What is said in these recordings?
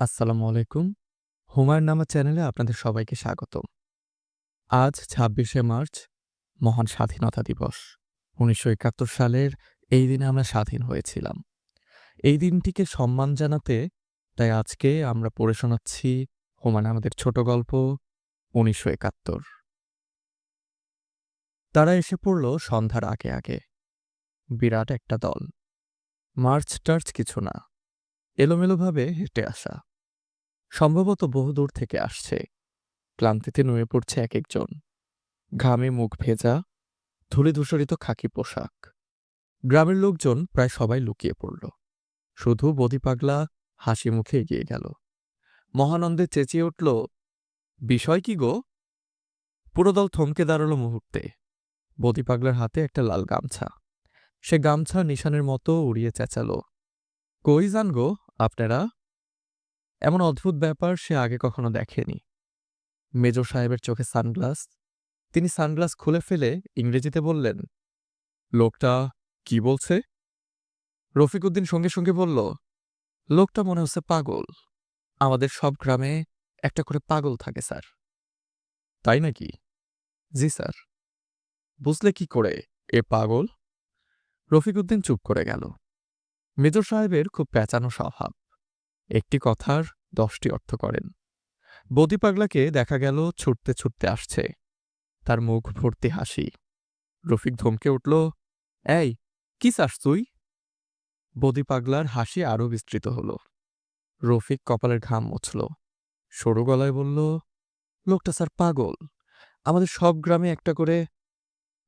আসসালামু আলাইকুম। হুমায়ুন নামা চ্যানেলে আপনাদের সবাইকে স্বাগতম। আজ ছাব্বিশে মার্চ, মহান স্বাধীনতা দিবস। উনিশশো একাত্তর সালের এই দিনে আমরা স্বাধীন হয়েছিলাম। এই দিনটিকে সম্মান জানাতে তাই আজকে আমরা পড়ে শোনাচ্ছি হুমায়ুন আমাদের ছোট গল্প, উনিশশো একাত্তর। তারা এসে পড়ল সন্ধ্যার আগে আগে। বিরাট একটা দল। মার্চ টার্চ কিছু না। এলোমেলোভাবে হেঁটে আসা। সম্ভবত বহুদূর থেকে আসছে। ক্লান্তিতে নুয়ে পড়ছে এক একজন ঘামে মুখ ভেজা, ধুলি ধূসরিত খাকি পোশাক। গ্রামের লোকজন প্রায় সবাই লুকিয়ে পড়ল। শুধু বদি পাগলা হাসি মুখে এগিয়ে গেল। মহানন্দে চেঁচিয়ে উঠল, বিষয় কি গো? পুরো দল থমকে দাঁড়াল মুহূর্তে। বদি পাগলার হাতে একটা লাল গামছা। সে গামছা নিশানের মতো উড়িয়ে চেঁচালো। কই যান গো? আপনারা? এমন অদ্ভুত ব্যাপার সে আগে কখনো দেখেনি। মেজর সাহেবের চোখে সানগ্লাস। তিনি সানগ্লাস খুলে ফেলে ইংরেজিতে বললেন, লোকটা কি বলছে? রফিকউদ্দিন সঙ্গে সঙ্গে বলল, লোকটা মনে হচ্ছে পাগল। আমাদের সব গ্রামে একটা করে পাগল থাকে, স্যার। তাই নাকি? জি, স্যার। বুঝলে কি করে, এ পাগল? রফিকউদ্দিন চুপ করে গেল। মেজর সাহেবের খুব প্যাঁচানো স্বভাব। একটি কথার দশটি অর্থ করেন। বদি পাগলাকে দেখা গেল ছুটতে ছুটতে আসছে। তার মুখ ভর্তি হাসি। রফিক ধমকে উঠল, এই, কি চাস তুই? বদি পাগলার হাসি আরও বিস্তৃত হল। রফিক কপালের ঘাম মুছল। সরু গলায় বলল, লোকটা স্যার পাগল। আমাদের সব গ্রামে একটা করে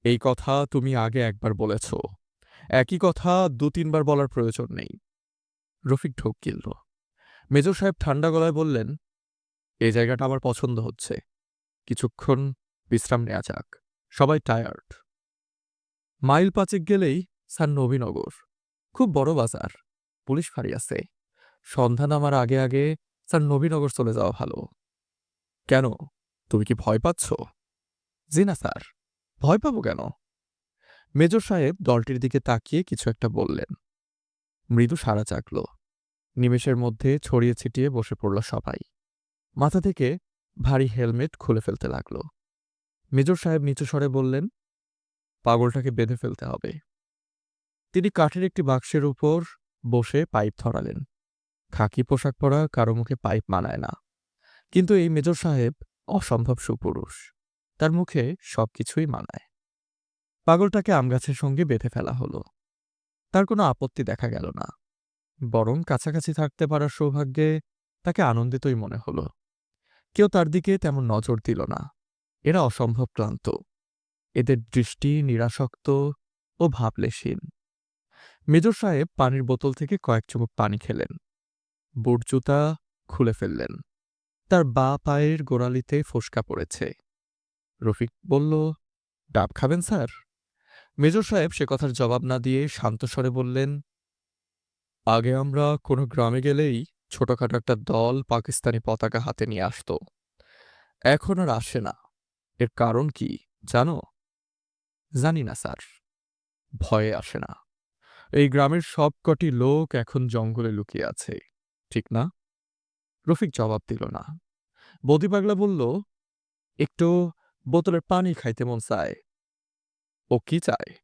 এই কথা তুমি আগে একবার বলেছ। একই কথা দু তিনবার বলার প্রয়োজন নেই। রফিক ঢোক গিলল। মেজর সাহেব ঠান্ডা গলায় বললেন, এ জায়গাটা আমার পছন্দ হচ্ছে। কিছুক্ষণ বিশ্রাম নেওয়া যাক। সবাই টায়ার্ড মাইল পাঁচেক গেলেই স্যার নবীনগর। খুব বড় বাজার। পুলিশ ফাঁড়ি আছে। সন্ধ্যা নামার আগে আগে স্যার নবীনগর চলে যাওয়া ভালো। কেন? তুমি কি ভয় পাচ্ছ? জি না স্যার। ভয় পাবো কেন? মেজর সাহেব দলটির দিকে তাকিয়ে কিছু একটা বললেন। মৃদু সারা জাগল নিমেষের মধ্যে ছড়িয়ে ছিটিয়ে বসে পড়ল সবাই। মাথা থেকে ভারী হেলমেট খুলে ফেলতে লাগল। মেজর সাহেব নিচু স্বরে বললেন, পাগলটাকে বেঁধে ফেলতে হবে। তিনি কাঠের একটি বাক্সের উপর বসে পাইপ ধরালেন। খাকি পোশাক পরা কারও মুখে পাইপ মানায় না। কিন্তু এই মেজর সাহেব অসম্ভব সুপুরুষ। তার মুখে সবকিছুই মানায়। পাগলটাকে আমগাছের সঙ্গে বেঁধে ফেলা হলো। তার কোনো আপত্তি দেখা গেল না। বরং কাছাকাছি থাকতে পারার সৌভাগ্যে তাকে আনন্দিতই মনে হলো। কেউ তার দিকে তেমন নজর দিল না। এরা অসম্ভব ক্লান্ত। এদের দৃষ্টি নিরাসক্ত ও ভাবলেশীন মেজর সাহেব পানির বোতল থেকে কয়েক চুমুক পানি খেলেন। বুট জুতা খুলে ফেললেন। তার বা পায়ের গোড়ালিতে ফোসকা পড়েছে। রফিক বলল, ডাব খাবেন, স্যার? মেজর সাহেব সে কথার জবাব না দিয়ে শান্ত স্বরে বললেন, আগে আমরা কোনো গ্রামে গেলেই ছোটখাটো একটা দল পাকিস্তানি পতাকা হাতে নিয়ে আসত। এখন আর আসে না। এর কারণ কি জানো? জানি না, স্যার। ভয়ে আসে না। এই গ্রামের সব কটি লোক এখন জঙ্গলে লুকিয়ে আছে, ঠিক না? রফিক জবাব দিল না। বদি পাগলা বলল, একটু বোতলের পানি খাইতে মন চায়। ও কি চায়?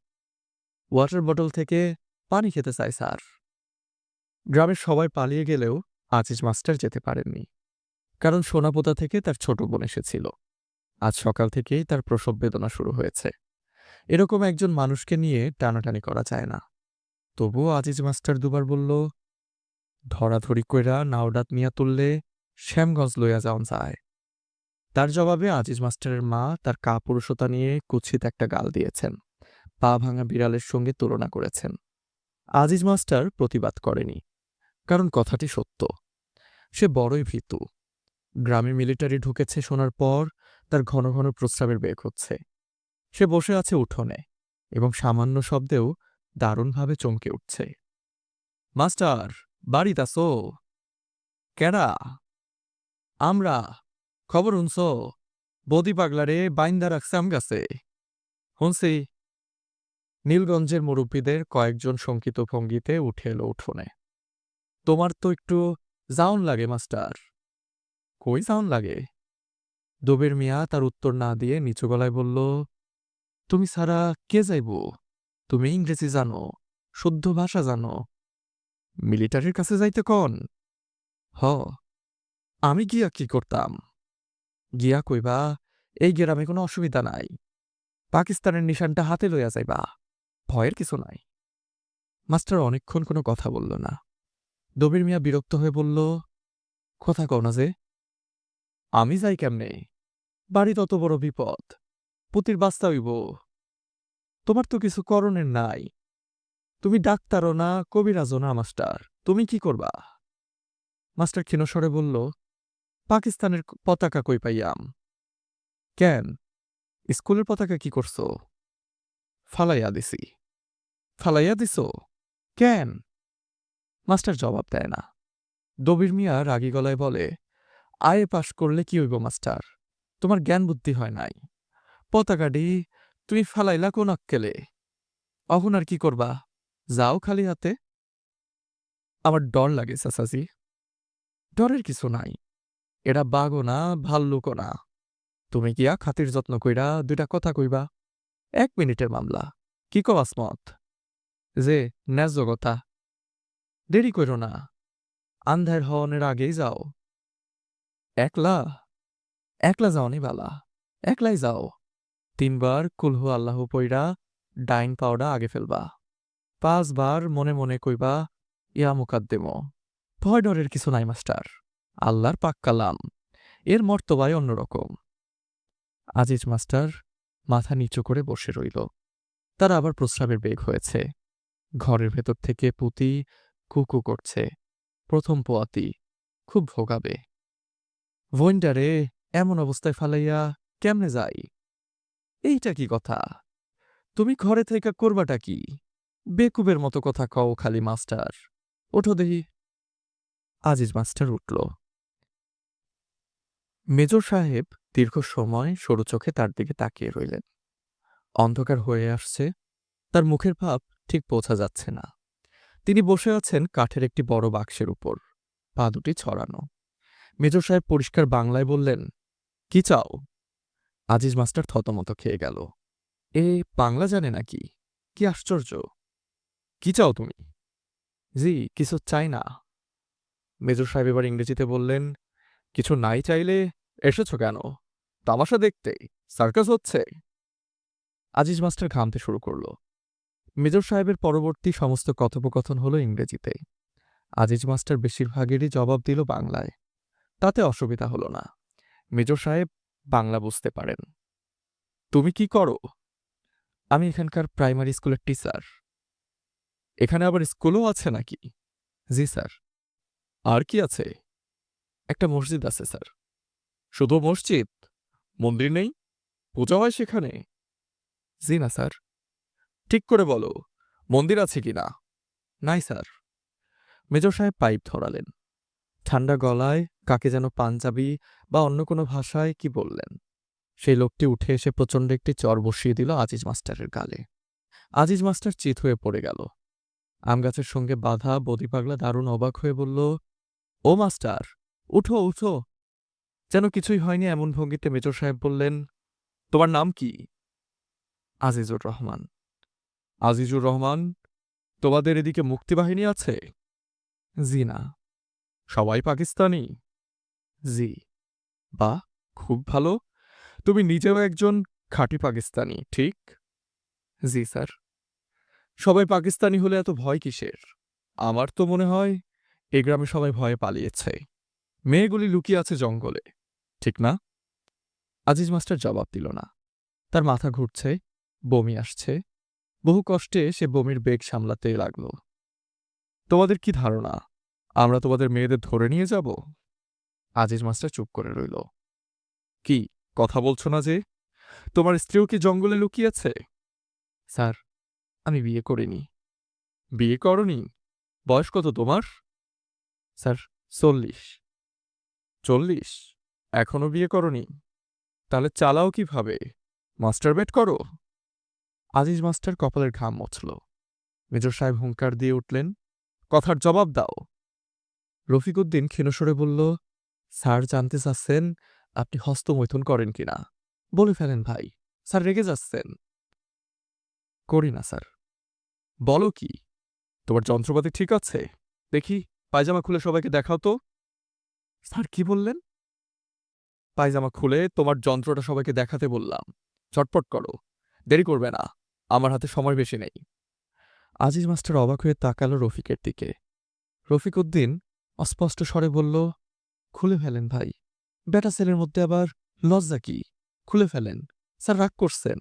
ওয়াটার বটল থেকে পানি খেতে চায়, স্যার। গ্রামের সবাই পালিয়ে গেলেও আজিজ মাস্টার যেতে পারেননি। কারণ সোনাপোতা থেকে তার ছোট বোন এসেছিল। আজ সকাল থেকেই তার প্রসব বেদনা শুরু হয়েছে। এরকম একজন মানুষকে নিয়ে টানাটানি করা যায় না। তবুও আজিজ মাস্টার দুবার বলল, ধরাধরি কইরা নাওডাত নিয়া তুললে শ্যামগঞ্জ লইয়া যাওন যায়। তার জবাবে আজিজ মাস্টারের মা তার কাপুরুষতা নিয়ে কুচ্ছিত একটা গাল দিয়েছেন। পা ভাঙা বিড়ালের সঙ্গে তুলনা করেছেন। আজিজ মাস্টার প্রতিবাদ করেনি, কারণ কথাটি সত্য। সে বড়ই ভীতু। গ্রামে মিলিটারি ঢুকেছে শোনার পর তার ঘন ঘন প্রস্রাবের বেগ হচ্ছে। সে বসে আছে উঠোনে এবং সামান্য শব্দেও দারুণভাবে চমকে উঠছে। মাস্টার, বাড়ি আসো কেডা আমরা। খবর শুনছ বদি পাগলারে বাইন্দা রাখছে আম গাছে শুনছি নীলগঞ্জের মুরব্বীদের কয়েকজন শঙ্কিত ভঙ্গিতে উঠে এলো উঠোনে। তোমার তো একটু জাউন লাগে, মাস্টার। কই জাউন লাগে? দবির মিয়া তার উত্তর না দিয়ে নিচু গলায় বলল, তুমি সারা কে যাইব? তুমি ইংরেজি জানো, শুদ্ধ ভাষা জানো। মিলিটারির কাছে যাইতে কন? হ। আমি গিয়া কি করতাম? গিয়া কইবা, এই গ্রামে কোনো অসুবিধা নাই। পাকিস্তানের নিশানটা হাতে লইয়া যাইবা। ভয়ের কিছু নাই। মাস্টার অনেকক্ষণ কোনো কথা বলল না। দবির মিয়া বিরক্ত হয়ে বলল, কথা কও না যে, আমি যাই কেমনে? বাড়ি তত বড় বিপদ, পুতির বাস্তা হইব। তোমার তো কিছু করণের নাই। তুমি ডাক্তারও না, কবিরাজও না মাস্টার, তুমি কি করবা? মাস্টার ক্ষীণস্বরে বলল, পাকিস্তানের পতাকা কই পাইয়াম? কেন? স্কুলের পতাকা কি করছ? ফালাইয়া দিছি। ফালাইয়া দিছো? কেন? মাস্টার জবাব দেয় না। দবির মিয়া রাগী গলায় বলে, আয়ে পাশ করলে কি হইব মাস্টার? তোমার জ্ঞান বুদ্ধি হয় নাই। পতাকাডি তুমি ফালাইলা কোন আক্কেলে? অহন আর কি করবা? যাও খালি হাতে। আমার ডর লাগে চাচাজি ডরের কিছু নাই। এরা বাঘও না, ভাল্লুকও না। তুমি গিয়া খাতির যত্ন কইরা দুইটা কথা কইবা। এক মিনিটের মামলা। কি কও আসমত? যে, ন্যায্য কথা। দেরি কইরো না। আন্ধার হওয়ানের আগেই যাও। একলা? একলা যাওনি বালা। একলাই যাও। তিনবার কুলহু আল্লাহ পইরা ডাইন পাওডা আগে ফেলবা। পাঁচবার মনে মনে কইবা, ইয়া মুকাদ্দেম। ভয় ডরের কিছু নাই, মাস্টার। আল্লাহর পাক কালাম। এর মর্তবায় অন্যরকম। আজিজ, মাস্টার। মাথা নিচু করে বসে রইল। তার আবার প্রস্রাবের বেগ হয়েছে। ঘরের ভেতর থেকে পুতি কুকু করছে। প্রথম পোয়াতি খুব ভোগাবে। ভৈন্ডারে এমন অবস্থায় ফালাইয়া কেমনে যাই? এইটা কি কথা? তুমি ঘরে থেকে করবাটা কি? বেকুবের মতো কথা কও খালি, মাস্টার। ওঠো দেখি। আজিজ মাস্টার উঠল। মেজর সাহেব দীর্ঘ সময় সরু চোখে তার দিকে তাকিয়ে রইলেন। অন্ধকার হয়ে আসছে। তার মুখের ভাব ঠিক বোঝা যাচ্ছে না। তিনি বসে আছেন কাঠের একটি বড় বাক্সের উপর। পা দুটি ছড়ানো। মেজর সাহেব পরিষ্কার বাংলায় বললেন, কি চাও? আজিজ মাস্টার থতমত খেয়ে গেল। এ বাংলা জানে নাকি? কি আশ্চর্য! কি চাও তুমি? জি, কিছু চাই না। মেজর সাহেব এবার ইংরেজিতে বললেন, কিছু নাই চাইলে এসেছ কেন? তামাশা দেখতে সার্কাস হচ্ছে। আজিজ মাস্টার ঘামতে শুরু করল। মেজর সাহেবের পরবর্তী সমস্ত কথোপকথন হলো ইংরেজিতে। আজিজ মাস্টার বেশিরভাগেরই জবাব দিল বাংলায়। তাতে অসুবিধা হলো না। মেজর সাহেব বাংলা বুঝতে পারেন। তুমি কি করো? আমি এখানকার প্রাইমারি স্কুলের টিচার। এখানে আবার স্কুলও আছে নাকি? জি, স্যার। আর কি আছে? একটা মসজিদ আছে, স্যার। শুধু মসজিদ? মন্দির নেই? পূজা হয় সেখানে? জি না স্যার। ঠিক করে বলো মন্দির আছে কি না? নাই স্যার। মেজর সাহেব পাইপ ধরালেন। ঠান্ডা গলায় কাকে যেন পাঞ্জাবি বা অন্য কোনো ভাষায় কি বললেন? সেই লোকটি উঠে এসে প্রচণ্ড একটি চর বসিয়ে দিল আজিজ মাস্টারের গালে। আজিজ মাস্টার চিত হয়ে পড়ে গেল। আমগাছের সঙ্গে বাধা বদি পাগলা দারুণ অবাক হয়ে বলল ও মাস্টার উঠো উঠো। যেন কিছুই হয়নি এমন ভঙ্গিতে মেজর সাহেব বললেন, তোমার নাম কি? আজিজুর রহমান। আজিজুর রহমান? তোমাদের এদিকে মুক্তিবাহিনী আছে? জি না। সবাই পাকিস্তানি? জি। বা, খুব ভালো। তুমি নিজেও একজন খাঁটি পাকিস্তানি, ঠিক? জি, স্যার। সবাই পাকিস্তানি হলে এত ভয় কিসের? আমার তো মনে হয় এ গ্রামে সবাই ভয়ে পালিয়েছে। মেয়েগুলি লুকিয়ে আছে জঙ্গলে। ঠিক না? আজিজ মাস্টার জবাব দিল না। তার মাথা ঘুরছে, বমি আসছে। বহু কষ্টে সে বমির বেগ সামলাতে লাগল। তোমাদের কি ধারণা? আমরা তোমাদের মেয়েদের ধরে নিয়ে যাব? আজিজ মাস্টার চুপ করে রইল। কি, কথা বলছো না যে? তোমার স্ত্রীও কি জঙ্গলে লুকিয়েছে স্যার, আমি বিয়ে করিনি। বিয়ে করনি? বয়স কত তোমার? স্যার, চল্লিশ। চল্লিশ। এখনও বিয়ে করনি। তাহলে চালাও কীভাবে? মাস্টার বেট করো। আজিজ মাস্টার কপালের ঘাম মুছল। মেজর সাহেব হুঙ্কার দিয়ে উঠলেন, কথার জবাব দাও। রফিকুদ্দিন ক্ষীণস্বরে বলল, স্যার জানতে চাচ্ছেন আপনি হস্তমৈথুন করেন কিনা বলে ফেলেন ভাই, স্যার রেগে যাচ্ছেন। করি না, স্যার। বলো কি? তোমার যন্ত্রপাতি ঠিক আছে? দেখি, পায়জামা খুলে সবাইকে দেখাও তো। স্যার, কি বললেন? পায়জামা খুলে তোমার যন্ত্রটা সবাইকে দেখাতে বললাম। চটপট করো, দেরি করবে না, আমার হাতে সময় বেশি নেই। আজিজ মাস্টার অবাক হয়ে তাকালো রফিকের দিকে। রফিক উদ্দিন অস্পষ্ট স্বরে বলল, খুলে ফেলেন ভাই। বেটা ছেলের মধ্যে আবার লজ্জা কি? খুলে ফেলেন, স্যার রাগ করছেন।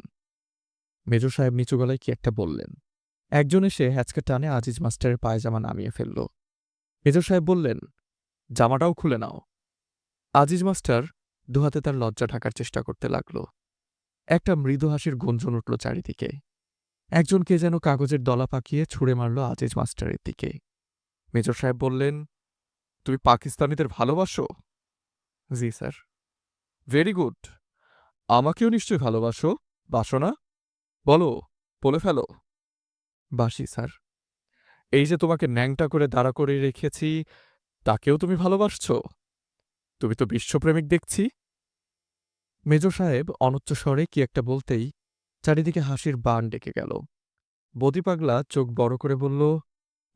মেজর সাহেব নিচু গলায় কি একটা বললেন। একজন এসে হ্যাচকা টানে আজিজ মাস্টারের পায়জামা নামিয়ে ফেলল। মেজর সাহেব বললেন জামাটাও খুলে নাও। আজিজ মাস্টার দুহাতে তার লজ্জা ঢাকার চেষ্টা করতে লাগল। একটা মৃদু হাসির গুঞ্জন উঠল চারিদিকে। একজন কে যেন কাগজের দলা পাকিয়ে ছুঁড়ে মারল আজিজ মাস্টারের দিকে। মেজর সাহেব বললেন, তুমি পাকিস্তানিদের ভালোবাসো? জি, স্যার। Very good. আমাকেও নিশ্চয় ভালোবাসো। বাসো না? বলো, বলে ফেলো। বাসি, স্যার। এই যে তোমাকে ন্যাংটা করে দাঁড়া করে রেখেছি তাকেও তুমি ভালোবাসছ? তুমি তো বিশ্বপ্রেমিক দেখছি। মেজর সাহেব অনুচ্চ স্বরে কি একটা বলতেই চারিদিকে হাসির বান ডেকে গেল। বদি পাগলা চোখ বড় করে বলল,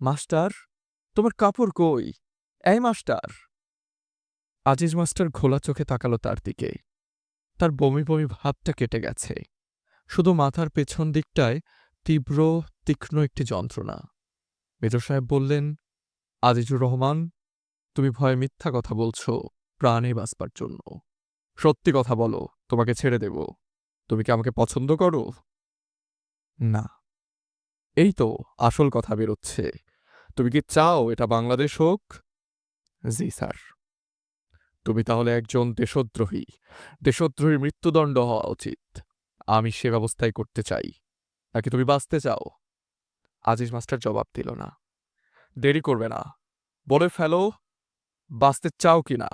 মাস্টার, তোমার কাপড় কই? এই মাস্টার! আজিজ মাস্টার ঘোলা চোখে তাকালো তার দিকে। তার বমি বমি ভাবটা কেটে গেছে। শুধু মাথার পেছন দিকটায় তীব্র, তীক্ষ্ণ একটি যন্ত্রণা। মেজর সাহেব বললেন, আজিজুর রহমান তুমি ভয়ে মিথ্যা কথা বলছো প্রাণে বাঁচবার জন্য। সত্যি কথা বলো, তোমাকে ছেড়ে দেব। তুমি কি আমাকে পছন্দ করো? না। এই তো আসল কথা বেরোচ্ছে। তুমি কি চাও এটা বাংলাদেশ হোক? জি, স্যার। তুমি তাহলে একজন দেশদ্রোহী। দেশদ্রোহীর মৃত্যুদণ্ড হওয়া উচিত। আমি সে ব্যবস্থাই করতে চাই। নাকি তুমি বাঁচতে চাও? আজিজ মাস্টার জবাব দিল না। দেরি করবে না। বলে ফেলো বাঁচতে চাও কি না?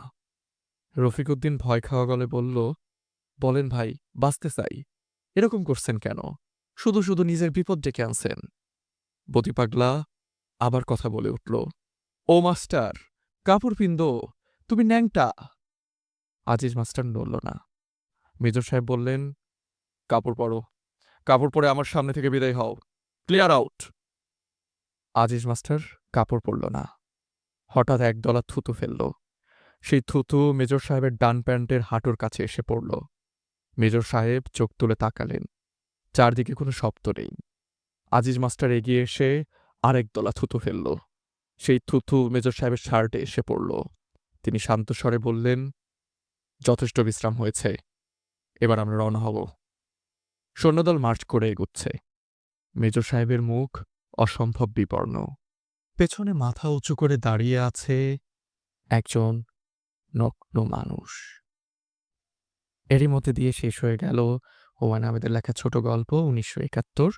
রফিকুদ্দিন ভয় খাওয়া গলে বলল, বলেন ভাই, বাঁচতে চাই। এরকম করছেন কেন? শুধু শুধু নিজের বিপদ ডেকে আনছেন। বতি পাগলা আবার কথা বলে উঠল, ও মাস্টার, কাপড় পিন্দ, তুমি ন্যাংটা। আজিজ মাস্টার নড়ল না। মেজর সাহেব বললেন, কাপড় পরো, কাপড় পরে আমার সামনে থেকে বিদায় হও, ক্লিয়ার আউট। আজিজ মাস্টার কাপড় পরল না। হঠাৎ একদলা থুতু ফেলল। সেই থুতু মেজর সাহেবের ডান প্যান্টের হাঁটুর কাছে এসে পড়ল। মেজর সাহেব চোখ তুলে তাকালেন। চারদিকে কোনো শব্দ নেই। আজিজ মাস্টার এগিয়ে এসে আরেক দলা থুতু ফেলল। সেই থুতু মেজর সাহেবের শার্টে এসে পড়ল। তিনি শান্ত স্বরে বললেন, যথেষ্ট বিশ্রাম হয়েছে। এবার আমরা রওনা হব। সৈন্যদল মার্চ করে এগুচ্ছে। মেজর সাহেবের মুখ অসম্ভব বিপর্ণ পেছনে মাথা উঁচু করে দাঁড়িয়ে আছে একজন নগ্ন মানুষ। এরই মধ্যে দিয়ে শেষ হয়ে গেল হুমায়ুন আহমেদের লেখা ছোট গল্প উনিশশো একাত্তর।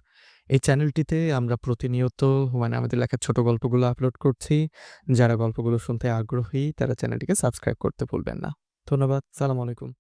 এই চ্যানেলটিতে আমরা প্রতিনিয়ত হুমায়ুন আহমেদের লেখা ছোট গল্পগুলো আপলোড করছি। যারা গল্পগুলো শুনতে আগ্রহী, তারা চ্যানেলটিকে সাবস্ক্রাইব করতে ভুলবেন না। ধন্যবাদ, সালাম আলাইকুম।